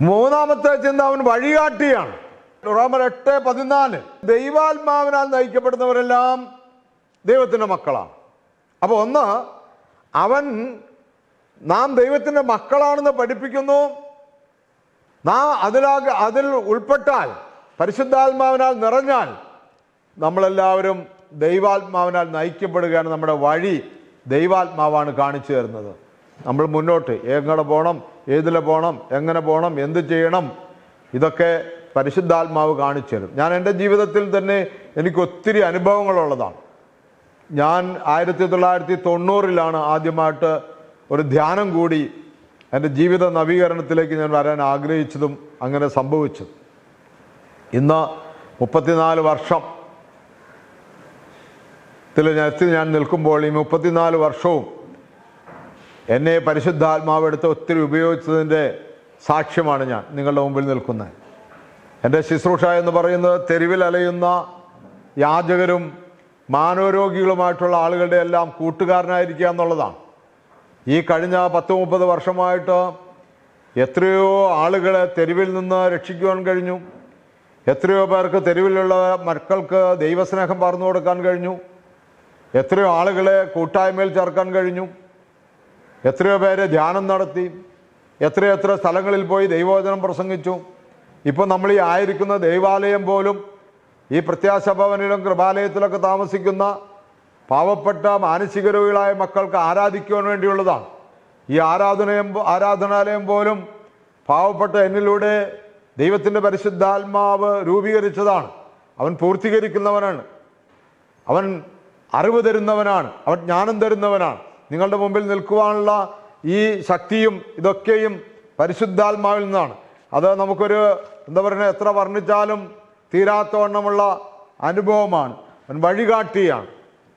മൂന്നാമത്തെ ചിന്ത അവൻ വഴികാട്ടിയാണ്. റോമർ എട്ട് പതിനാല്. ദൈവാത്മാവിനാൽ നയിക്കപ്പെടുന്നവരെല്ലാം ദൈവത്തിന്റെ മക്കളാണ്. അപ്പോൾ ഒന്ന് അവൻ നാം ദൈവത്തിന്റെ മക്കളാണെന്ന് പഠിപ്പിക്കുന്നു. നാം അതിലാ അതിൽ ഉൾപ്പെട്ടാൽ പരിശുദ്ധാത്മാവിനാൽ നിറഞ്ഞാൽ നമ്മളെല്ലാവരും ദൈവാത്മാവിനാൽ നയിക്കപ്പെടുകയാണ് നമ്മുടെ വഴി ദൈവാത്മാവാണ് കാണിച്ചു തരുന്നത്. നമ്മൾ മുന്നോട്ട് എങ്ങനെ പോകണം ഏതിലെ പോകണം എങ്ങനെ പോകണം എന്ത് ചെയ്യണം ഇതൊക്കെ പരിശുദ്ധാത്മാവ് കാണിച്ചു തരും. ഞാൻ എന്റെ ജീവിതത്തിൽ തന്നെ എനിക്ക് ഒത്തിരി അനുഭവങ്ങളുള്ളതാണ്. ഞാൻ ആയിരത്തി തൊള്ളായിരത്തി തൊണ്ണൂറിലാണ് ആദ്യമായിട്ട് ഒരു ധ്യാനം കൂടി എന്റെ ജീവിത നവീകരണത്തിലേക്ക് ഞാൻ വരാൻ ആഗ്രഹിച്ചതും അങ്ങനെ സംഭവിച്ചത്. ഇന്ന് മുപ്പത്തിനാല് വർഷം ത്തിൽ ഞാൻ എത്തി ഞാൻ നിൽക്കുമ്പോൾ ഈ മുപ്പത്തിനാല് വർഷവും എന്നെ പരിശുദ്ധാത്മാവ് എടുത്ത് ഒത്തിരി ഉപയോഗിച്ചതിന്റെ സാക്ഷ്യമാണ് ഞാൻ. നിങ്ങളുടെ മുമ്പിൽ നിൽക്കുന്നത്. എന്റെ ശുശ്രൂഷ എന്ന് പറയുന്നത് തെരുവിൽ അലയുന്ന യാചകരും മാനവരോഗികളുമായിട്ടുള്ള ആളുകളുടെ എല്ലാം കൂട്ടുകാരനായിരിക്കുക എന്നുള്ളതാണ്. ഈ കഴിഞ്ഞ പത്ത് മുപ്പത് വർഷമായിട്ട് എത്രയോ ആളുകളെ തെരുവിൽ നിന്ന് രക്ഷിക്കുവാൻ കഴിഞ്ഞു. എത്രയോ പേർക്ക് തെരുവിലുള്ള മക്കൾക്ക് ദൈവസ്നേഹം പറഞ്ഞു കൊടുക്കാൻ കഴിഞ്ഞു. എത്രയോ ആളുകളെ കൂട്ടായ്മയിൽ ചേർക്കാൻ കഴിഞ്ഞു. എത്രയോ പേര് ധ്യാനം നടത്തി എത്രയെത്ര സ്ഥലങ്ങളിൽ പോയി ദൈവവചനം പ്രസംഗിച്ചു. ഇപ്പോൾ നമ്മൾ ഈ ആയിരിക്കുന്ന ദൈവാലയം പോലും ഈ പ്രത്യാശ ഭവനിലും കൃപാലയത്തിലൊക്കെ താമസിക്കുന്ന പാവപ്പെട്ട മാനസിക രോഗികളായ മക്കൾക്ക് ആരാധിക്കുവാൻ വേണ്ടിയുള്ളതാണ്. ഈ ആരാധനയും ആരാധനാലയം പോലും പാവപ്പെട്ട എന്നിലൂടെ ദൈവത്തിന്റെ പരിശുദ്ധാത്മാവ് രൂപീകരിച്ചതാണ്. അവൻ പൂർത്തീകരിക്കുന്നവനാണ്. അവൻ അറിവ് തരുന്നവനാണ്. അവൻ ജ്ഞാനം തരുന്നവനാണ്. നിങ്ങളുടെ മുമ്പിൽ നിൽക്കുവാനുള്ള ഈ ശക്തിയും ഇതൊക്കെയും പരിശുദ്ധാത്മാവിൽ നിന്നാണ്. അത് നമുക്കൊരു എന്താ പറയുക എത്ര വർണിച്ചാലും തീരാത്തവണ്ണമുള്ള അനുഭവമാണ്. വഴികാട്ടിയാണ്.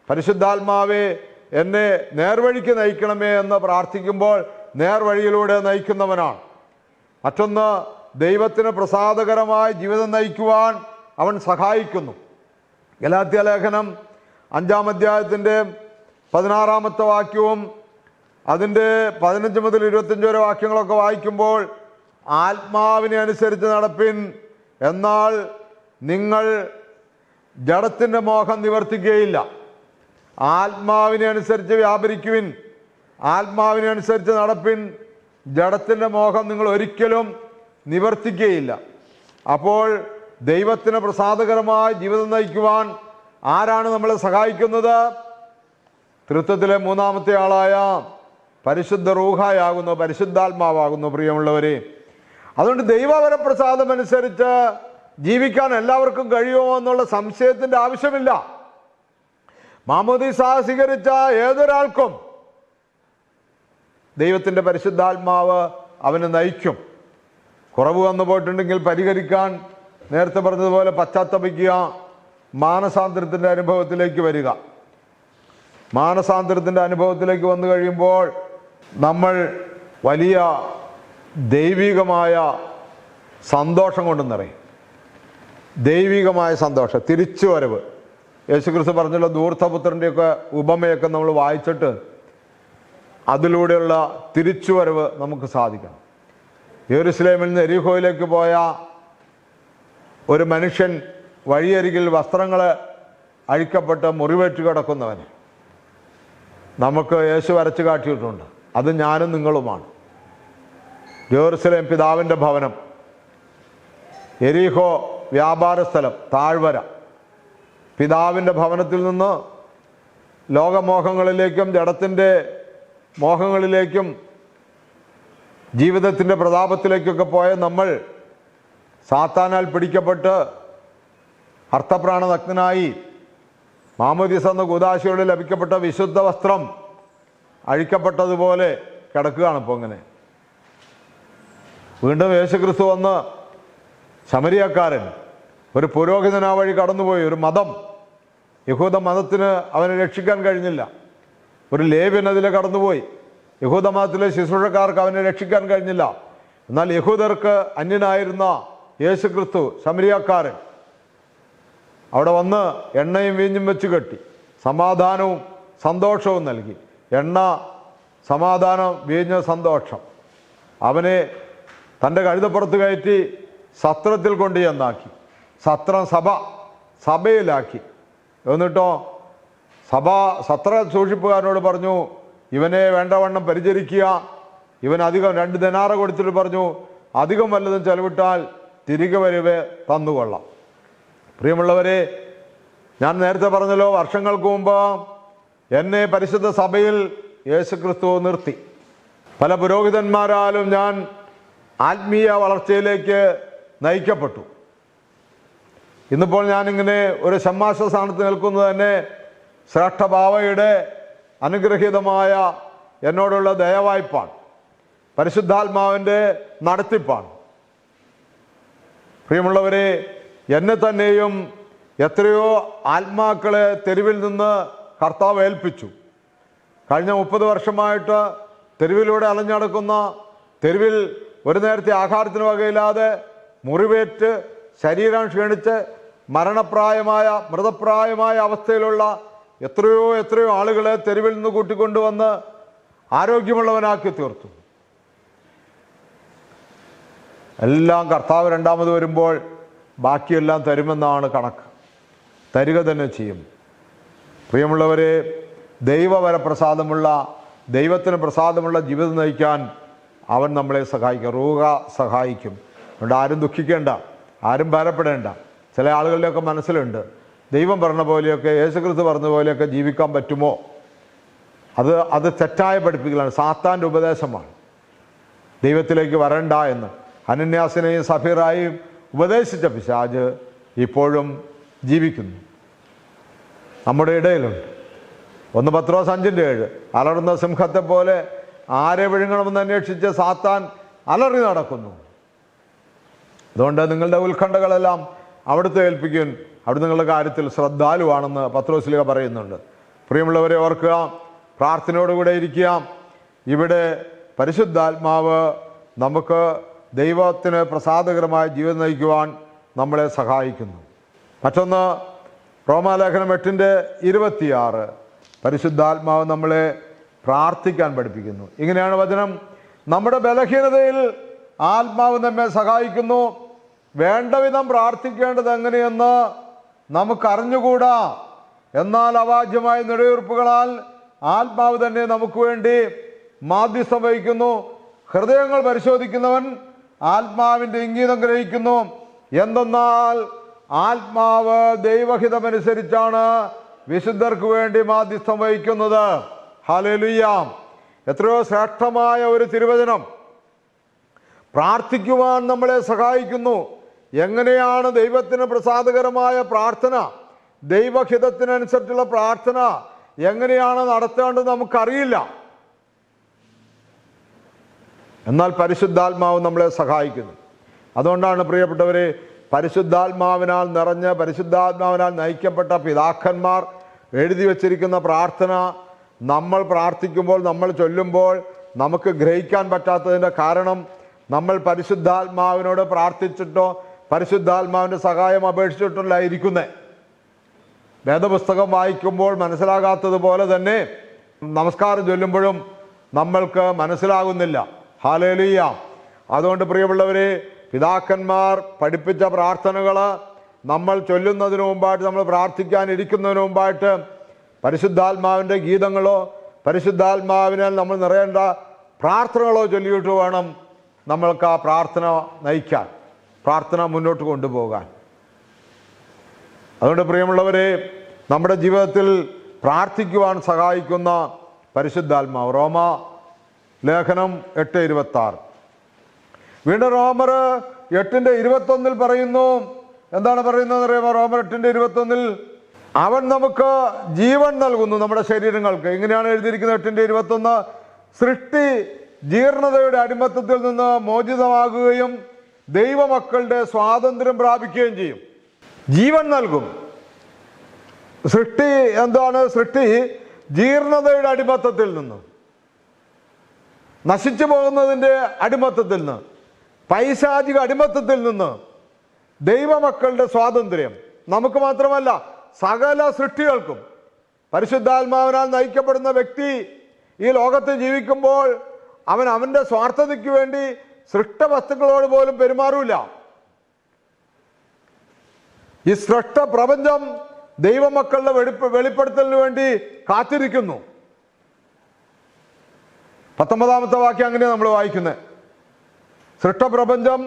പരിശുദ്ധാത്മാവെ എന്നെ നേർവഴിക്ക് നയിക്കണമേ എന്ന് പ്രാർത്ഥിക്കുമ്പോൾ നേർവഴിയിലൂടെ നയിക്കുന്നവനാണ്. മറ്റൊന്ന് ദൈവത്തിന് പ്രസാദകരമായ ജീവിതം നയിക്കുവാൻ അവൻ സഹായിക്കുന്നു. ഗലാത്യ ലേഖനം അഞ്ചാം അധ്യായത്തിന്റെ പതിനാറാമത്തെ വാക്യവും അതിന്റെ പതിനഞ്ച് മുതൽ ഇരുപത്തഞ്ച് വരെ വാക്യങ്ങളൊക്കെ വായിക്കുമ്പോൾ ആത്മാവിനെ അനുസരിച്ച് നടപ്പിൻ. എന്നാൽ നിങ്ങൾ ജഡത്തിന്റെ മോഹം നിവർത്തിക്കുകയില്ല. ആത്മാവിനെ അനുസരിച്ച് വ്യാപരിക്കുവിൻ. ആത്മാവിനെ അനുസരിച്ച് നടപ്പിൻ. ജഡത്തിന്റെ മോഹം നിങ്ങൾ ഒരിക്കലും നിവർത്തിക്കുകയില്ല. അപ്പോൾ ദൈവത്തിന് പ്രസാദകരമായ ജീവിതം നയിക്കുവാൻ ആരാണ് നമ്മളെ സഹായിക്കുന്നത്? തൃത്വത്തിലെ മൂന്നാമത്തെ ആളായ പരിശുദ്ധ റൂഹായാകുന്നു പരിശുദ്ധാത്മാവാകുന്നു പ്രിയമുള്ളവരെ. അതുകൊണ്ട് ദൈവവരപ്രസാദം അനുസരിച്ച് ജീവിക്കാൻ എല്ലാവർക്കും കഴിയുമോ എന്നുള്ള സംശയത്തിന്റെ ആവശ്യമില്ല. മാമോദീസ സ്വീകരിച്ച ഏതൊരാൾക്കും ദൈവത്തിന്റെ പരിശുദ്ധാത്മാവ് അവനെ നയിക്കും. കുറവ് വന്നു പോയിട്ടുണ്ടെങ്കിൽ പരിഹരിക്കാൻ നേരത്തെ പറഞ്ഞതുപോലെ പശ്ചാത്തപിക്കുക മാനസാന്തരത്തിന്റെ അനുഭവത്തിലേക്ക് വരിക. മാനസാന്തരത്തിന്റെ അനുഭവത്തിലേക്ക് വന്നു കഴിയുമ്പോൾ നമ്മൾ വലിയ ദൈവികമായ സന്തോഷം കൊണ്ട് നിറയും ദൈവികമായ സന്തോഷം തിരിച്ചു വരവ് യേശുക്രിസ്തു പറഞ്ഞുള്ള ദൂർത്തപുത്രന്റെയൊക്കെ ഉപമയൊക്കെ നമ്മൾ വായിച്ചിട്ട് അതിലൂടെയുള്ള തിരിച്ചുവരവ് നമുക്ക് സാധിക്കണം. യെരുസലേമിൽ നിന്ന് എരിഹോയിലേക്ക് പോയ ഒരു മനുഷ്യൻ വഴിയരികിൽ വസ്ത്രങ്ങൾ അഴിക്കപ്പെട്ട് മുറിവേറ്റ് കിടക്കുന്നവൻ നമുക്ക് യേശു വരച്ചു കാട്ടിയിട്ടുണ്ട്. അത് ഞാനും നിങ്ങളുമാണ്. ജെറുസലേം പിതാവിന്റെ ഭവനം. എരീഹോ വ്യാപാര സ്ഥലം താഴ്വര. പിതാവിന്റെ ഭവനത്തിൽ നിന്ന് ലോകമോഹങ്ങളിലേക്കും ജഡത്തിന്റെ മോഹങ്ങളിലേക്കും ജീവിതത്തിന്റെ പ്രതാപത്തിലേക്കൊക്കെ പോയ നമ്മൾ സാത്താനാൽ പിടിക്കപ്പെട്ട് അർത്ഥപ്രാണനഗ്നായി മാമോദിസ എന്ന കൂതാശയോട് ലഭിക്കപ്പെട്ട വിശുദ്ധ വസ്ത്രം അഴിക്കപ്പെട്ടതുപോലെ കിടക്കുകയാണ് ഇപ്പോൾ അങ്ങനെ വീണ്ടും യേശുക്രിസ്തു വന്ന് ശമരിയക്കാരൻ ഒരു പുരോഹിതൻ ആ വഴി കടന്നുപോയി ഒരു മതം. യഹൂദ മതത്തിന് അവനെ രക്ഷിക്കാൻ കഴിഞ്ഞില്ല. ഒരു ലേവ്യൻ അതിലെ കടന്നുപോയി. യഹൂദ മതത്തിലെ ശുശ്രൂഷക്കാർക്ക് അവനെ രക്ഷിക്കാൻ കഴിഞ്ഞില്ല. എന്നാൽ യഹൂദർക്ക് അന്യനായിരുന്ന യേശുക്രിസ്തു ശമരിയക്കാരൻ അവിടെ വന്ന് എണ്ണയും വീഞ്ഞും വെച്ച് കെട്ടി. സമാധാനവും സന്തോഷവും നൽകി. എണ്ണ സമാധാനം വീഞ്ഞ സന്തോഷം. അവനെ തന്റെ കഴുതപ്പുറത്ത് കയറ്റി സത്രത്തിൽ കൊണ്ട് ചെന്നാക്കി. സത്രം സഭ സഭയിലാക്കി. എന്നിട്ടോ സഭ സത്ര സൂക്ഷിപ്പുകാരനോട് പറഞ്ഞു ഇവനെ വേണ്ടവണ്ണം പരിചരിക്കുക. ഇവൻ അധികം രണ്ട് ദിനാറ കൊടുത്തിട്ട് പറഞ്ഞു അധികം വല്ലതും ചെലവിട്ടാൽ തിരികെ വരുവേ തന്നുകൊള്ളാം. പ്രിയമുള്ളവരെ ഞാൻ നേരത്തെ പറഞ്ഞല്ലോ വർഷങ്ങൾക്ക് മുമ്പ് എന്നെ പരിശുദ്ധ സഭയിൽ യേശുക്രിസ്തു നിർത്തി. പല പുരോഹിതന്മാരാലും ഞാൻ ആത്മീയ വളർച്ചയിലേക്ക് നയിക്കപ്പെട്ടു. ഇന്നിപ്പോൾ ഞാനിങ്ങനെ ഒരു ഷമ്മാശ സ്ഥാനത്ത് നിൽക്കുന്നത് തന്നെ ശ്രേഷ്ഠ ബാവയുടെ അനുഗ്രഹീതമായ എന്നോടുള്ള ദയവായ്പാണ്. പരിശുദ്ധാത്മാവിന്റെ നടത്തിപ്പാണ്. പ്രിയമുള്ളവരെ എന്നെ തന്നെയും എത്രയോ ആത്മാക്കളെ തെരുവിൽ നിന്ന് കർത്താവ് ഏൽപ്പിച്ചു. കഴിഞ്ഞ മുപ്പത് വർഷമായിട്ട് തെരുവിലൂടെ അലഞ്ഞടക്കുന്ന തെരുവിൽ ഒരു നേരത്തെ ആഹാരത്തിന് വകയില്ലാതെ മുറിവേറ്റ് ശരീരം ക്ഷീണിച്ച് മരണപ്രായമായ മൃതപ്രായമായ അവസ്ഥയിലുള്ള എത്രയോ എത്രയോ ആളുകളെ തെരുവിൽ നിന്ന് കൂട്ടിക്കൊണ്ടുവന്ന് ആരോഗ്യമുള്ളവനാക്കി തീർത്തു. എല്ലാം കർത്താവ് രണ്ടാമത് വരുമ്പോൾ ബാക്കിയെല്ലാം തരുമെന്നാണ് കണക്ക്. തരിക തന്നെ ചെയ്യും. പ്രിയമുള്ളവരെ ദൈവവര പ്രസാദമുള്ള ദൈവത്തിന് പ്രസാദമുള്ള ജീവിതം നയിക്കാൻ അവൻ നമ്മളെ സഹായിക്കും. റൂഹ സഹായിക്കും. അതുകൊണ്ട് ആരും ദുഃഖിക്കേണ്ട ആരും ഭാരപ്പെടേണ്ട. ചില ആളുകളുടെയൊക്കെ മനസ്സിലുണ്ട്. ദൈവം പറഞ്ഞ പോലെയൊക്കെ യേശുക്രിസ്തു പറഞ്ഞ പോലെയൊക്കെ ജീവിക്കാൻ പറ്റുമോ? അത് അത് തെറ്റായ പഠിപ്പിക്കലാണ്. സാത്താന്റെ ഉപദേശമാണ്. ദൈവത്തിലേക്ക് വരണ്ട എന്ന്. അനന്യാസിനെയും സഫീറായും ഉപദേശിച്ച പിശാജ് ഇപ്പോഴും ജീവിക്കുന്നു. നമ്മുടെ ഇടയിലുണ്ട്. ഒന്ന് പത്രോ അഞ്ചിന്റെ ഏഴ്. അലറുന്ന സിംഹത്തെ പോലെ ആരെ വിഴുങ്ങണമെന്ന് അന്വേഷിച്ച് സാത്താൻ അലറി നടക്കുന്നു. അതുകൊണ്ട് നിങ്ങളുടെ ഉത്കണ്ഠകളെല്ലാം അവിടുത്തെ ഏൽപ്പിക്കും അവിടെ നിങ്ങളുടെ കാര്യത്തിൽ ശ്രദ്ധാലുവാണെന്ന് പത്രോസ്ലിക പറയുന്നുണ്ട്. പ്രിയമുള്ളവരെ ഓർക്കുക പ്രാർത്ഥനയോടുകൂടെ ഇരിക്കുക. ഇവിടെ പരിശുദ്ധാത്മാവ് നമുക്ക് ദൈവത്തിന് പ്രസാദകരമായ ജീവിതം നയിക്കുവാൻ നമ്മളെ സഹായിക്കുന്നു. മറ്റൊന്ന് റോമാലേഖനം എട്ടിന്റെ ഇരുപത്തിയാറ്. പരിശുദ്ധാത്മാവ് നമ്മളെ പ്രാർത്ഥിക്കാൻ പഠിപ്പിക്കുന്നു. ഇങ്ങനെയാണ് വചനം. നമ്മുടെ ബലഹീനതയിൽ ആത്മാവ് നമ്മെ സഹായിക്കുന്നു. വേണ്ട വിധം പ്രാർത്ഥിക്കേണ്ടത് എങ്ങനെയെന്ന് നമുക്കറിഞ്ഞുകൂടാ. എന്നാൽ അവാജ്യമായ നെടയുറപ്പുകളാൽ ആത്മാവ് തന്നെ നമുക്ക് വേണ്ടി മാധ്യസ്ഥം വഹിക്കുന്നു. ഹൃദയങ്ങൾ പരിശോധിക്കുന്നവൻ ആത്മാവിന്റെ ഇംഗീതം ഗ്രഹിക്കുന്നു. എന്തെന്നാൽ ആത്മാവ് ദൈവഹിതമനുസരിച്ചാണ് വിശുദ്ധർക്ക് വേണ്ടി മാധ്യസ്ഥം വഹിക്കുന്നത്. ഹലലുയാം എത്രയോ ശ്രേഷ്ഠമായ ഒരു തിരുവചനം. പ്രാർത്ഥിക്കുവാൻ നമ്മളെ സഹായിക്കുന്നു. എങ്ങനെയാണ് ദൈവത്തിന് പ്രസാദകരമായ പ്രാർത്ഥന? ദൈവഹിതത്തിനനുസരിച്ചുള്ള പ്രാർത്ഥന എങ്ങനെയാണ് നടത്തേണ്ടത് നമുക്കറിയില്ല. എന്നാൽ പരിശുദ്ധാത്മാവ് നമ്മളെ സഹായിക്കുന്നു. അതുകൊണ്ടാണ് പ്രിയപ്പെട്ടവരെ പരിശുദ്ധാത്മാവിനാൽ നിറഞ്ഞ പരിശുദ്ധാത്മാവിനാൽ നയിക്കപ്പെട്ട പിതാക്കന്മാർ എഴുതി വച്ചിരിക്കുന്ന പ്രാർത്ഥന നമ്മൾ പ്രാർത്ഥിക്കുമ്പോൾ നമ്മൾ ചൊല്ലുമ്പോൾ നമുക്ക് ഗ്രഹിക്കാൻ പറ്റാത്തതിന്റെ കാരണം നമ്മൾ പരിശുദ്ധാത്മാവിനോട് പ്രാർത്ഥിച്ചിട്ടോ പരിശുദ്ധാത്മാവിന്റെ സഹായം അപേക്ഷിച്ചിട്ടല്ല ഇരിക്കുന്നത് വേദപുസ്തകം വായിക്കുമ്പോൾ മനസ്സിലാകാത്തതുപോലെ തന്നെ നമസ്കാരം ചൊല്ലുമ്പോഴും നമ്മൾക്ക് മനസ്സിലാകുന്നില്ല. ഹാലേലിയ. അതുകൊണ്ട് പ്രിയമുള്ളവരെ പിതാക്കന്മാർ പഠിപ്പിച്ച പ്രാർത്ഥനകൾ നമ്മൾ ചൊല്ലുന്നതിന് മുമ്പായിട്ട് നമ്മൾ പ്രാർത്ഥിക്കാനിരിക്കുന്നതിന് മുമ്പായിട്ട് പരിശുദ്ധാത്മാവിന്റെ ഗീതങ്ങളോ പരിശുദ്ധാത്മാവിനാൽ നമ്മൾ നിറയേണ്ട പ്രാർത്ഥനകളോ ചൊല്ലിയിട്ട് വേണം നമ്മൾക്ക് ആ പ്രാർത്ഥന നയിക്കാൻ പ്രാർത്ഥന മുന്നോട്ട് കൊണ്ടുപോകാൻ. അതുകൊണ്ട് പ്രിയമുള്ളവരെ നമ്മുടെ ജീവിതത്തിൽ പ്രാർത്ഥിക്കുവാൻ സഹായിക്കുന്ന പരിശുദ്ധാത്മാവ് റോമ ലേഖനം എട്ട് ഇരുപത്തി ആറ് വീണ്ടും റോമർ എട്ടിന്റെ ഇരുപത്തൊന്നിൽ പറയുന്നു. എന്താണ് പറയുന്നത് അറിയാമോ? റോമർ എട്ടിന്റെ ഇരുപത്തൊന്നിൽ അവൻ നമുക്ക് ജീവൻ നൽകുന്നു നമ്മുടെ ശരീരങ്ങൾക്ക്. ഇങ്ങനെയാണ് എഴുതിയിരിക്കുന്നത് എട്ടിന്റെ ഇരുപത്തൊന്ന്? സൃഷ്ടി ജീർണതയുടെ അടിമത്തത്തിൽ നിന്ന് മോചിതമാകുകയും ദൈവമക്കളുടെ സ്വാതന്ത്ര്യം പ്രാപിക്കുകയും ചെയ്യും. ജീവൻ നൽകും. സൃഷ്ടി എന്താണ്? സൃഷ്ടി ജീർണതയുടെ അടിമത്തത്തിൽ നിന്ന്. നശിച്ചു പോകുന്നതിന്റെ അടിമത്തത്തിൽ നിന്ന് പൈശാചിക അടിമത്തത്തിൽ നിന്ന് ദൈവമക്കളുടെ സ്വാതന്ത്ര്യം. നമുക്ക് മാത്രമല്ല സകല സൃഷ്ടികൾക്കും പരിശുദ്ധാത്മാവിനാൽ നയിക്കപ്പെടുന്ന വ്യക്തി ഈ ലോകത്ത് ജീവിക്കുമ്പോൾ അവൻ അവന്റെ സ്വാർത്ഥതയ്ക്ക് വേണ്ടി സൃഷ്ട വസ്തുക്കളോട് പോലും പെരുമാറൂല. ഈ സൃഷ്ട പ്രപഞ്ചം ദൈവമക്കളുടെ വെളിപ്പ വെളിപ്പെടുത്തലിന് വേണ്ടി കാത്തിരിക്കുന്നു. പത്തൊമ്പതാമത്തെ വാക്യം അങ്ങനെ നമ്മൾ വായിക്കുന്നത് സൃഷ്ടപ്രപഞ്ചം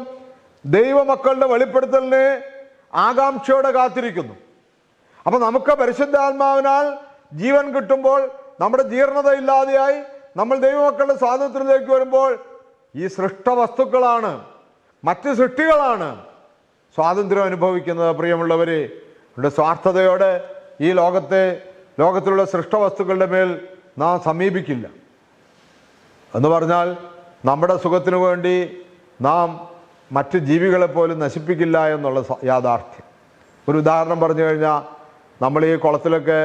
ദൈവമക്കളുടെ വെളിപ്പെടുത്തലിനെ ആകാംക്ഷയോടെ കാത്തിരിക്കുന്നു. അപ്പൊ നമുക്ക് പരിശുദ്ധാത്മാവിനാൽ ജീവൻ കിട്ടുമ്പോൾ നമ്മുടെ ജീർണത ഇല്ലാതെയായി നമ്മൾ ദൈവമക്കളുടെ സ്വാതന്ത്ര്യത്തിലേക്ക് വരുമ്പോൾ ഈ സൃഷ്ട വസ്തുക്കളാണ് മറ്റ് സൃഷ്ടികളാണ് സ്വാതന്ത്ര്യം അനുഭവിക്കുന്നത്. പ്രിയമുള്ളവരെ ഇവിടെ സ്വാർത്ഥതയോടെ ഈ ലോകത്തെ ലോകത്തിലുള്ള സൃഷ്ട വസ്തുക്കളുടെ മേൽ നാം സമീപിക്കില്ല. എന്ന് പറഞ്ഞാൽ നമ്മുടെ സുഖത്തിനു വേണ്ടി നാം മറ്റ് ജീവികളെ പോലും നശിപ്പിക്കില്ല എന്നുള്ള യാഥാർത്ഥ്യം. ഒരു ഉദാഹരണം പറഞ്ഞു കഴിഞ്ഞാൽ നമ്മൾ ഈ കുളത്തിലൊക്കെ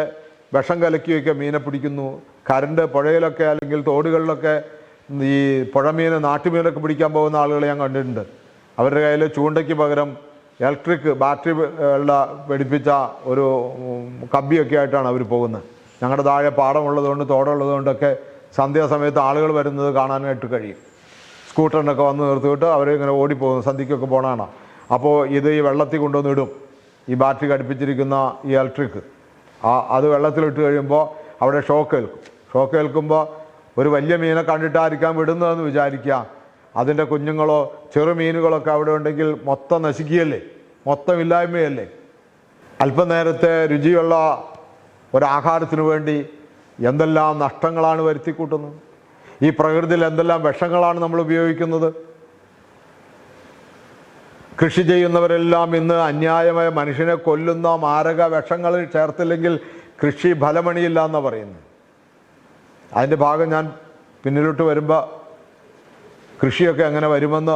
വിഷം കലക്കിയൊക്കെ മീനെ പിടിക്കുന്നു. കരണ്ട് പുഴയിലൊക്കെ അല്ലെങ്കിൽ തോടുകളിലൊക്കെ ഈ പുഴമീന് നാട്ടുമീനൊക്കെ പിടിക്കാൻ പോകുന്ന ആളുകളെ ഞാൻ കണ്ടിട്ടുണ്ട്. അവരുടെ കയ്യിൽ ചൂണ്ടയ്ക്ക് പകരം ഇലക്ട്രിക് ബാറ്ററി ഉള്ള പിടിപ്പിച്ച ഒരു കമ്പിയൊക്കെ ആയിട്ടാണ് അവർ പോകുന്നത്. ഞങ്ങളുടെ താഴെ പാടമുള്ളതുകൊണ്ട് തോടുള്ളതുകൊണ്ടൊക്കെ സന്ധ്യാസമയത്ത് ആളുകൾ വരുന്നത് കാണാനായിട്ട് കഴിയും. സ്കൂട്ടറിനൊക്കെ വന്ന് നിർത്തിയിട്ട് അവരിങ്ങനെ ഓടിപ്പോകും സന്ധ്യയ്ക്കൊക്കെ പോകണമാണ് അപ്പോൾ ഇത് ഈ വെള്ളത്തിൽ കൊണ്ടുവന്ന് ഇടും. ഈ ബാറ്ററി ഘടിപ്പിച്ചിരിക്കുന്ന ഈ ഇലക്ട്രിക് ആ അത് വെള്ളത്തിലിട്ട് കഴിയുമ്പോൾ അവിടെ ഷോക്ക് ഏൽക്കും ഷോക്ക് ഏൽക്കുമ്പോൾ ഒരു വലിയ മീനെ കണ്ടിട്ടായിരിക്കാം വിടുന്നതെന്ന് വിചാരിക്കുക. അതിന്റെ കുഞ്ഞുങ്ങളോ ചെറു മീനുകളൊക്കെ അവിടെ ഉണ്ടെങ്കിൽ മൊത്തം നശിക്കുകയല്ലേ? മൊത്തം ഇല്ലായ്മയല്ലേ? അല്പനേരത്തെ രുചിയുള്ള ഒരാഹാരത്തിന് വേണ്ടി എന്തെല്ലാം നഷ്ടങ്ങളാണ് വരുത്തിക്കൂട്ടുന്നത്? ഈ പ്രകൃതിയിൽ എന്തെല്ലാം വിഷങ്ങളാണ് നമ്മൾ ഉപയോഗിക്കുന്നത്? കൃഷി ചെയ്യുന്നവരെല്ലാം ഇന്ന് അന്യായമായ മനുഷ്യനെ കൊല്ലുന്ന മാരക വിഷങ്ങൾ ചേർത്തില്ലെങ്കിൽ കൃഷി ഫലമണിയില്ല എന്ന് പറയുന്നു അതിന്റെ ഭാഗം ഞാൻ പിന്നിലോട്ട് വരുമ്പോൾ കൃഷിയൊക്കെ എങ്ങനെ വരുമെന്ന്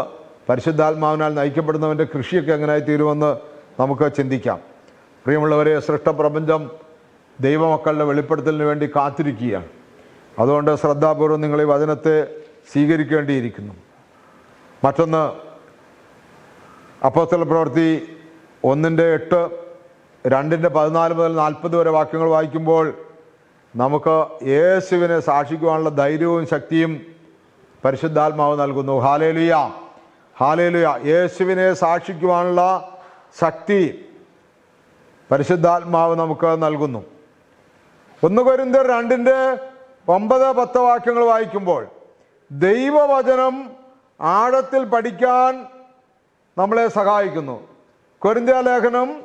പരിശുദ്ധാത്മാവിനാൽ നയിക്കപ്പെടുന്നവന്റെ കൃഷിയൊക്കെ എങ്ങനെയായി തീരുമെന്ന് നമുക്ക് ചിന്തിക്കാം. പ്രിയമുള്ളവരെ സൃഷ്ടപ്രപഞ്ചം ദൈവമക്കളുടെ വെളിപ്പെടുത്തലിന് വേണ്ടി കാത്തിരിക്കുകയാണ്. അതുകൊണ്ട് ശ്രദ്ധാപൂർവം നിങ്ങൾ ഈ വചനത്തെ സ്വീകരിക്കേണ്ടിയിരിക്കുന്നു. മറ്റൊന്ന് അപ്പോസ്തല പ്രവൃത്തി ഒന്നിന്റെ എട്ട് രണ്ടിന്റെ പതിനാല് മുതൽ നാൽപ്പത് വരെ വാക്യങ്ങൾ വായിക്കുമ്പോൾ നമുക്ക് യേശുവിനെ സാക്ഷിക്കുവാനുള്ള ധൈര്യവും ശക്തിയും പരിശുദ്ധാത്മാവ് നൽകുന്നു. ഹാലേലുയ. ഹാലേലുയ. യേശുവിനെ സാക്ഷിക്കുവാനുള്ള ശക്തി പരിശുദ്ധാത്മാവ് നമുക്ക് നൽകുന്നു. ഒന്ന് കൊരിന്ത്യർ രണ്ടിന്റെ ഒമ്പത് പത്ത് വാക്യങ്ങൾ വായിക്കുമ്പോൾ ദൈവവചനം ആഴത്തിൽ പഠിക്കാൻ നമ്മളെ സഹായിക്കുന്നു. കൊരിന്ത്യ ലേഖനം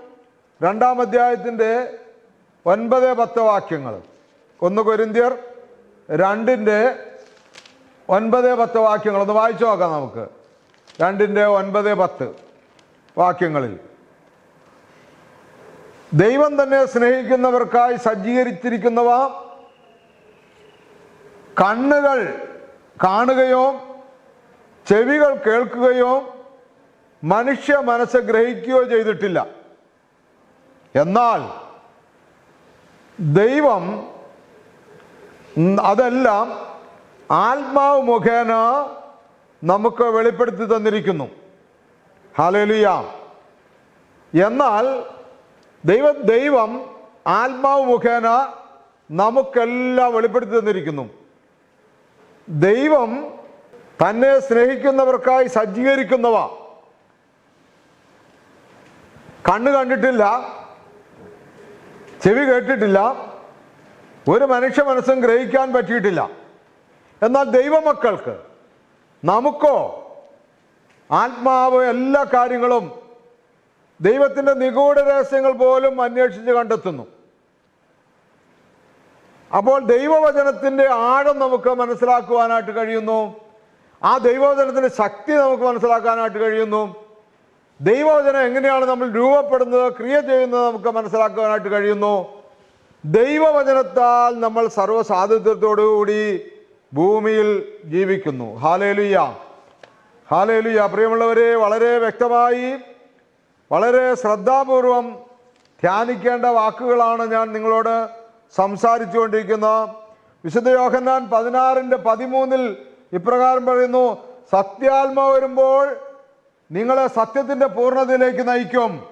രണ്ടാം അധ്യായത്തിന്റെ ഒൻപത് പത്ത് വാക്യങ്ങൾ. ഒന്ന് കൊരിന്ത്യർ രണ്ടിന്റെ ഒൻപത് പത്ത് വാക്യങ്ങൾ ഒന്ന് വായിച്ചു നോക്കാം നമുക്ക്. രണ്ടിന്റെ ഒൻപത് പത്ത് വാക്യങ്ങളിൽ. ദൈവം തന്നെ സ്നേഹിക്കുന്നവർക്കായി സജ്ജീകരിച്ചിരിക്കുന്നവ കണ്ണുകൾ കാണുകയോ ചെവികൾ കേൾക്കുകയോ മനുഷ്യ മനസ്സ് ഗ്രഹിക്കുകയോ ചെയ്തിട്ടില്ല. എന്നാൽ ദൈവം അതെല്ലാം ആത്മാവ് മുഖേന നമുക്ക് വെളിപ്പെടുത്തി തന്നിരിക്കുന്നു. ഹാലേലിയ എന്നാൽ ദൈവ ദൈവം ആത്മാവ് മുഖേന നമുക്കെല്ലാം വെളിപ്പെടുത്തി തന്നിരിക്കുന്നു. ദൈവം തന്നെ സ്നേഹിക്കുന്നവർക്കായി സജ്ജീകരിക്കുന്നവ. കണ്ണു കണ്ടിട്ടില്ല ചെവി കേട്ടിട്ടില്ല ഒരു മനുഷ്യ മനസ്സും ഗ്രഹിക്കാൻ പറ്റിയിട്ടില്ല. എന്നാൽ ദൈവമക്കൾക്ക് നമുക്കോ ആത്മാവ് എല്ലാ കാര്യങ്ങളും ദൈവത്തിന്റെ നിഗൂഢ രഹസ്യങ്ങൾ പോലും അന്വേഷിച്ച് കണ്ടെത്തുന്നു. അപ്പോൾ ദൈവവചനത്തിന്റെ ആഴം നമുക്ക് മനസ്സിലാക്കുവാനായിട്ട് കഴിയുന്നു. ആ ദൈവവചനത്തിന്റെ ശക്തി നമുക്ക് മനസ്സിലാക്കാനായിട്ട് കഴിയുന്നു. ദൈവവചനം എങ്ങനെയാണ് നമ്മൾ രൂപപ്പെടുന്നത് ക്രിയ ചെയ്യുന്നത് നമുക്ക് മനസ്സിലാക്കുവാനായിട്ട് കഴിയുന്നു. ദൈവവചനത്താൽ നമ്മൾ സർവസാധിത്വത്തോടുകൂടി ഭൂമിയിൽ ജീവിക്കുന്നു. ഹാലേലുയ്യ ഹാലേലുയ്യ പ്രിയമുള്ളവരെ വളരെ വ്യക്തമായി വളരെ ശ്രദ്ധാപൂർവം ധ്യാനിക്കേണ്ട വാക്കുകളാണ് ഞാൻ നിങ്ങളോട് സംസാരിച്ചുകൊണ്ടിരിക്കുന്ന വിശുദ്ധ യോഹന്നാൻ പതിനാറിന്റെ പതിമൂന്നിൽ ഇപ്രകാരം പറയുന്നു സത്യാത്മ വരുമ്പോൾ നിങ്ങളെ സത്യത്തിന്റെ പൂർണതയിലേക്ക് നയിക്കും.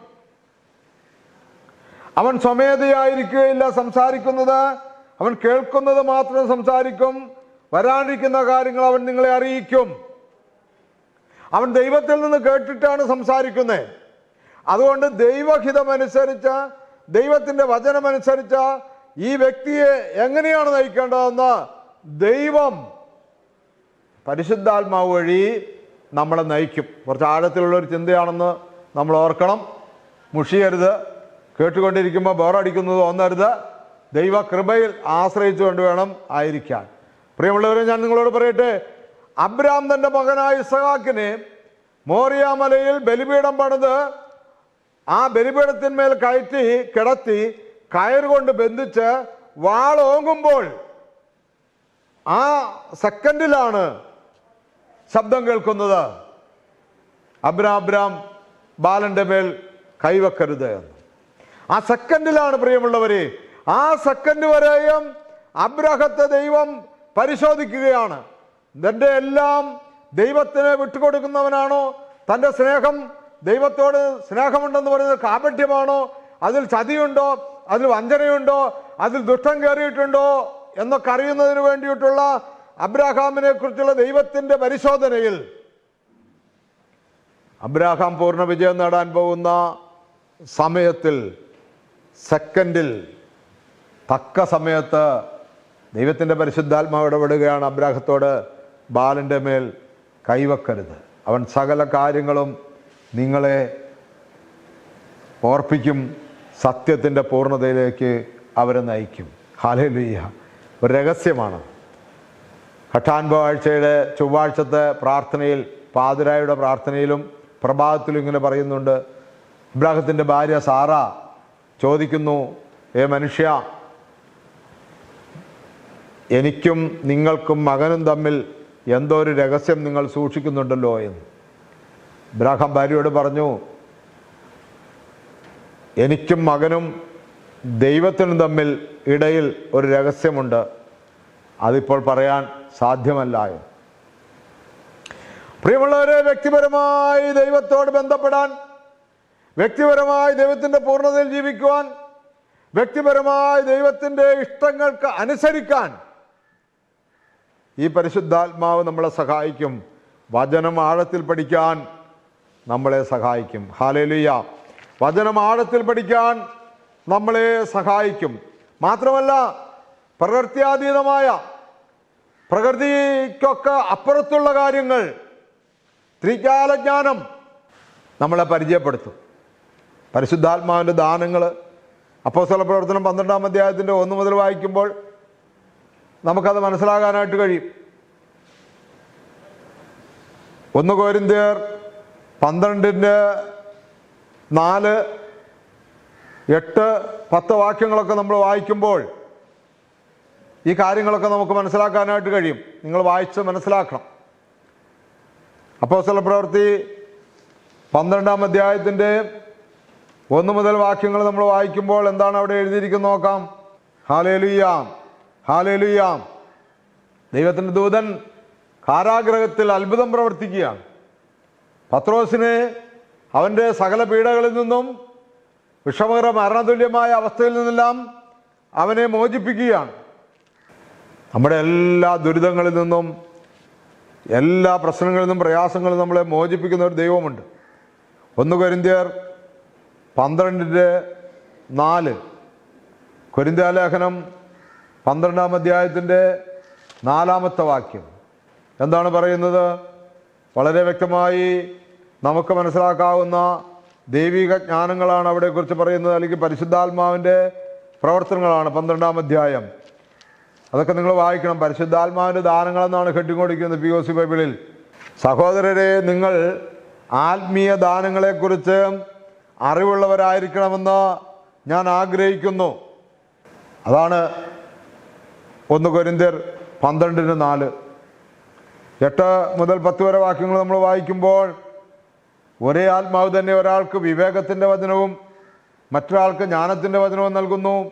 അവൻ സ്വമേധയായിരിക്കുകയില്ല സംസാരിക്കുന്നത് അവൻ കേൾക്കുന്നത് മാത്രം സംസാരിക്കും. വരാനിരിക്കുന്ന കാര്യങ്ങൾ അവൻ നിങ്ങളെ അറിയിക്കും. അവൻ ദൈവത്തിൽ നിന്ന് കേട്ടിട്ടാണ് സംസാരിക്കുന്നത്. അതുകൊണ്ട് ദൈവഹിതമനുസരിച്ച് ദൈവത്തിന്റെ വചനമനുസരിച്ച് ഈ വ്യക്തിയെ എങ്ങനെയാണ് നയിക്കേണ്ടതെന്ന് ദൈവം പരിശുദ്ധാത്മാവ് വഴി നമ്മളെ നയിക്കും. കുറച്ച് ആഴത്തിലുള്ള ഒരു ചിന്തയാണെന്ന് നമ്മൾ ഓർക്കണം. മുഷിയരുത്. കേട്ടുകൊണ്ടിരിക്കുമ്പോൾ ബോറടിക്കുന്നത് ഒന്നരുത് ദൈവകൃപയിൽ ആശ്രയിച്ചുകൊണ്ട് വേണം ആയിരിക്കാൻ. പ്രിയമുള്ളവരെ ഞാൻ നിങ്ങളോട് പറയട്ടെ. അബ്രാം തന്റെ മകനായ ഇസഹാക്കിനെ മോറിയാമലയിൽ ബലിപീഠം പണിത് ആ ബലിപീഠത്തിന്മേൽ കയറ്റി കിടത്തി കയറുകൊണ്ട് ബന്ധിച്ച് വാളോങ്ങുമ്പോൾ ആ സെക്കൻഡിലാണ് ശബ്ദം കേൾക്കുന്നത്. അബ്രാം അബ്രാം ബാലന്റെ മേൽ കൈവെക്കരുത് എന്ന്. ആ സെക്കൻഡിലാണ് പ്രിയമുള്ളവരെ ആ സെക്കൻഡ് വരെയും അബ്രഹത്തെ ദൈവം പരിശോധിക്കുകയാണ്. നിന്റെ എല്ലാം ദൈവത്തിന് വിട്ടുകൊടുക്കുന്നവനാണോ? തന്റെ സ്നേഹം ദൈവത്തോട് സ്നേഹമുണ്ടെന്ന് പറയുന്നത് കാപട്യമാണോ അതിൽ ചതിയുണ്ടോ? അതിൽ വഞ്ചനയുണ്ടോ? അതിൽ ദുഷ്ടം കയറിയിട്ടുണ്ടോ? എന്നൊക്കെ അറിയുന്നതിന് വേണ്ടിയിട്ടുള്ള അബ്രാഹാമിനെ കുറിച്ചുള്ള ദൈവത്തിന്റെ പരിശോധനയിൽ അബ്രാഹാം പൂർണ വിജയം നേടാൻ പോകുന്ന സമയത്തിൽ സെക്കൻഡിൽ തക്ക സമയത്ത് ദൈവത്തിന്റെ പരിശുദ്ധാത്മാവ് ഇടപെടുകയാണ് അബ്രാഹത്തോട് ബാലന്റെ മേൽ കൈവക്കരുത്. അവൻ സകല കാര്യങ്ങളും നിങ്ങളെ ഓർപ്പിക്കും സത്യത്തിന്റെ പൂർണതയിലേക്ക് അവരെ നയിക്കും. ഹാലലുയ്യ ഒരു രഹസ്യമാണ്. ആഴ്ചയുടെ ചൊവ്വാഴ്ചത്തെ പ്രാർത്ഥനയിൽ പാതിരായുടെ പ്രാർത്ഥനയിലും പ്രഭാതത്തിലും ഇങ്ങനെ പറയുന്നുണ്ട്. ഇബ്രാഹത്തിന്റെ ഭാര്യ സാറ ചോദിക്കുന്നു ഏ മനുഷ്യ എനിക്കും നിങ്ങൾക്കും മകനും തമ്മിൽ എന്തോ ഒരു രഹസ്യം നിങ്ങൾ സൂക്ഷിക്കുന്നുണ്ടല്ലോ എന്ന്. ഇബ്രാഹാം ഭാര്യയോട് പറഞ്ഞു എനിക്കും മകനും ദൈവത്തിനും തമ്മിൽ ഇടയിൽ ഒരു രഹസ്യമുണ്ട്. അതിപ്പോൾ പറയാൻ സാധ്യമല്ല പ്രിയമുള്ളവരെ വ്യക്തിപരമായി ദൈവത്തോട് ബന്ധപ്പെടാൻ വ്യക്തിപരമായി ദൈവത്തിന്റെ പൂർണതയിൽ ജീവിക്കുവാൻ വ്യക്തിപരമായി ദൈവത്തിന്റെ ഇഷ്ടങ്ങൾക്ക് അനുസരിക്കാൻ ഈ പരിശുദ്ധാത്മാവ് നമ്മളെ സഹായിക്കും. വചനം ആഴത്തിൽ പഠിക്കാൻ നമ്മളെ സഹായിക്കും. ഹാലേലുയ്യ വചനം ആഴത്തിൽ പഠിക്കാൻ നമ്മളെ സഹായിക്കും. മാത്രമല്ല പ്രകൃത്യാതീതമായ പ്രകൃതിക്കൊക്കെ അപ്പുറത്തുള്ള കാര്യങ്ങൾ ത്രികാലജ്ഞാനം നമ്മളെ പരിചയപ്പെടുത്തും. പരിശുദ്ധാത്മാവിന്റെ ദാനങ്ങൾ അപ്പോസ്തല പ്രവർത്തനം പന്ത്രണ്ടാം അധ്യായത്തിന്റെ ഒന്ന് മുതൽ വായിക്കുമ്പോൾ നമുക്കത് മനസ്സിലാകാനായിട്ട് കഴിയും. ഒന്ന് കോരിന്ത്യർ പന്ത്രണ്ടിന്റെ നാല് എട്ട് പത്ത് വാക്യങ്ങളൊക്കെ നമ്മൾ വായിക്കുമ്പോൾ ഈ കാര്യങ്ങളൊക്കെ നമുക്ക് മനസ്സിലാക്കാനായിട്ട് കഴിയും. നിങ്ങൾ വായിച്ച് മനസ്സിലാക്കണം. അപ്പോസ്തല പ്രവൃത്തി പന്ത്രണ്ടാം അധ്യായത്തിന്റെ ഒന്ന് മുതൽ വാക്യങ്ങൾ നമ്മൾ വായിക്കുമ്പോൾ എന്താണ് അവിടെ എഴുതിയിരിക്കുന്നത് നോക്കാം. ഹാലേലുയാം ഹാലേലുയാം. ദൈവത്തിന്റെ ദൂതൻ കാരാഗ്രഹത്തിൽ അത്ഭുതം പ്രവർത്തിക്കുകയാണ്. പത്രോസിനെ അവന്റെ സകല പീഡകളിൽ നിന്നും വിഷമകര മരണതുല്യമായ അവസ്ഥയിൽ നിന്നെല്ലാം അവനെ മോചിപ്പിക്കുകയാണ്. നമ്മുടെ എല്ലാ ദുരിതങ്ങളിൽ നിന്നും എല്ലാ പ്രശ്നങ്ങളിൽ നിന്നും പ്രയാസങ്ങളിൽ നമ്മളെ മോചിപ്പിക്കുന്ന ഒരു ദൈവമുണ്ട്. ഒന്ന് കൊരിന്ത്യർ പന്ത്രണ്ടിന്റെ നാല്. കൊരിന്ത്യാലേഖനം പന്ത്രണ്ടാം അധ്യായത്തിന്റെ നാലാമത്തെ വാക്യം. എന്താണ് പറയുന്നത്? വളരെ വ്യക്തമായി നമുക്ക് മനസ്സിലാക്കാവുന്ന ദൈവിക ജ്ഞാനങ്ങളാണ് അവിടെക്കുറിച്ച് പറയുന്നത് അല്ലെങ്കിൽ പരിശുദ്ധാത്മാവിന്റെ പ്രവർത്തനങ്ങളാണ്. പന്ത്രണ്ടാം അധ്യായം. അതൊക്കെ നിങ്ങൾ വായിക്കണം. പരിശുദ്ധാത്മാവിന്റെ ദാനങ്ങളെന്നാണ് കെട്ടിക്കൊണ്ടിരിക്കുന്നത് പി ഒ സി ബൈബിളിൽ. സഹോദരരെ നിങ്ങൾ ആത്മീയ ദാനങ്ങളെക്കുറിച്ച് അറിവുള്ളവരായിരിക്കണമെന്ന് ഞാൻ ആഗ്രഹിക്കുന്നു. അതാണ് ഒന്ന് കൊരിന്ത്യർ പന്ത്രണ്ടിന് നാല്. എട്ട് മുതൽ പത്ത് വരെ വാക്യങ്ങൾ നമ്മൾ വായിക്കുമ്പോൾ ഒരേ ആത്മാവ് തന്നെ ഒരാൾക്ക് വിവേകത്തിന്റെ വചനവും മറ്റൊരാൾക്ക് ജ്ഞാനത്തിന്റെ വചനവും നൽകുന്നു.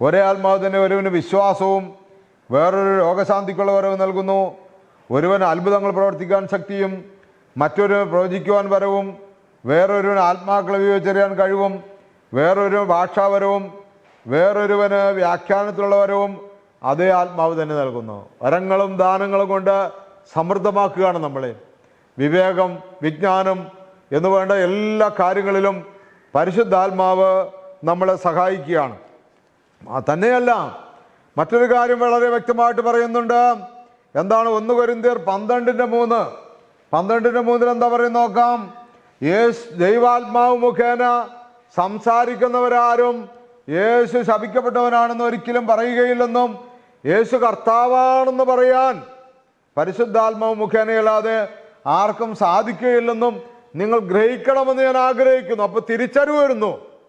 ഒരേ ആത്മാവ് തന്നെ ഒരുവന് വിശ്വാസവും വേറൊരു രോഗശാന്തിക്കുള്ള വരവ് നൽകുന്നു. ഒരുവൻ അത്ഭുതങ്ങൾ പ്രവർത്തിക്കാൻ ശക്തിയും മറ്റൊരു പ്രവചിക്കുവാൻ വരവും വേറൊരുവൻ ആത്മാക്കളെ വിവേചറിയാൻ കഴിവും വേറൊരു ഭാഷാവരവും വേറൊരുവന് വ്യാഖ്യാനത്തിലുള്ള വരവും അതേ ആത്മാവ് തന്നെ നൽകുന്നു. വരങ്ങളും ദാനങ്ങളും കൊണ്ട് സമൃദ്ധമാക്കുകയാണ് നമ്മളെ. വിവേകം വിജ്ഞാനം എന്ന് വേണ്ട എല്ലാ കാര്യങ്ങളിലും പരിശുദ്ധാത്മാവ് നമ്മളെ സഹായിക്കുകയാണ്. തന്നെയല്ല മറ്റൊരു കാര്യം വളരെ വ്യക്തമായിട്ട് പറയുന്നുണ്ട്. എന്താണ് ഒന്ന് കൊരിന്തിയർ പന്ത്രണ്ടിന്റെ മൂന്ന്? പന്ത്രണ്ടിന്റെ മൂന്നിൽ എന്താ പറയുന്നത് നോക്കാം? യേശു ദൈവാത്മാവ് മുഖേന സംസാരിക്കുന്നവരാരും യേശു ശപിക്കപ്പെട്ടവനാണെന്ന് ഒരിക്കലും പറയുകയില്ലെന്നും യേശു കർത്താവാണെന്ന് പറയാൻ പരിശുദ്ധാത്മാവ് മുഖേനയല്ലാതെ ആർക്കും സാധിക്കുകയില്ലെന്നും നിങ്ങൾ ഗ്രഹിക്കണമെന്ന് ഞാൻ ആഗ്രഹിക്കുന്നു. അപ്പൊ തിരിച്ചറിവ് വരുന്നു.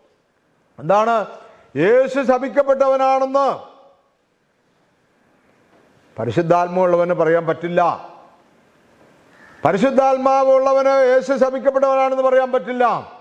എന്താണ്? യേശു ശപിക്കപ്പെട്ടവനാണെന്ന്. പരിശുദ്ധാത്മാവുള്ളവന് പറയാൻ പറ്റില്ല. പരിശുദ്ധാത്മാവുള്ളവന് യേശു ശപിക്കപ്പെട്ടവനാണെന്ന് പറയാൻ പറ്റില്ല.